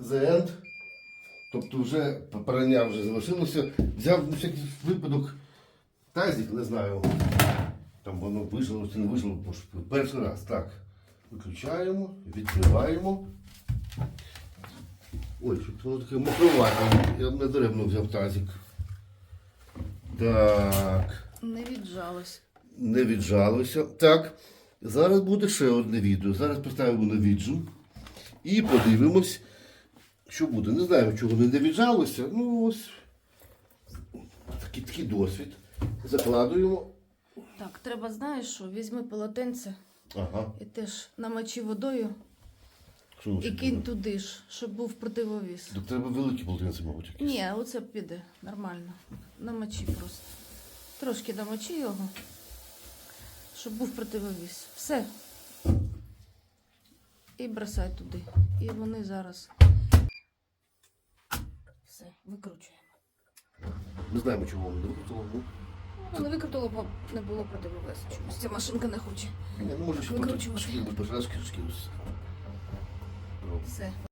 the end. Тобто вже прання вже залишилося. Взяв на всякий випадок тазик, не знаю. Там воно вижило чи не вижило, бо ж перший раз. Так. Виключаємо, відкриваємо. Ой, щоб воно таке мокровате. Я не даремно взяв тазик. Так. Не віджалось. Не віджалося. Так. Зараз буде ще одне відео. Зараз поставимо на віджим і подивимось, що буде. Не знаю, чого не віджалося. Ну ось такий, такий досвід. Закладуємо. Так, треба, знаєш що, візьми полотенце Ага. і теж намочи водою Що і кинь буде? туди ж, щоб був противовіз. Так треба великі полотенці, мабуть, якісь. Ні, оце піде нормально. Намочи просто. Трошки намочи його, щоб був противовіз. Все. І бросай туди. І вони зараз. Все, викручуємо. Не знаємо, чого воно не викрутило. Ну, Ну, не викрутило, бо не було противовесу. Чомусь ця машинка не хоче. ні, ну може, Викручувати. шкіл шкіру, шкіл. Все.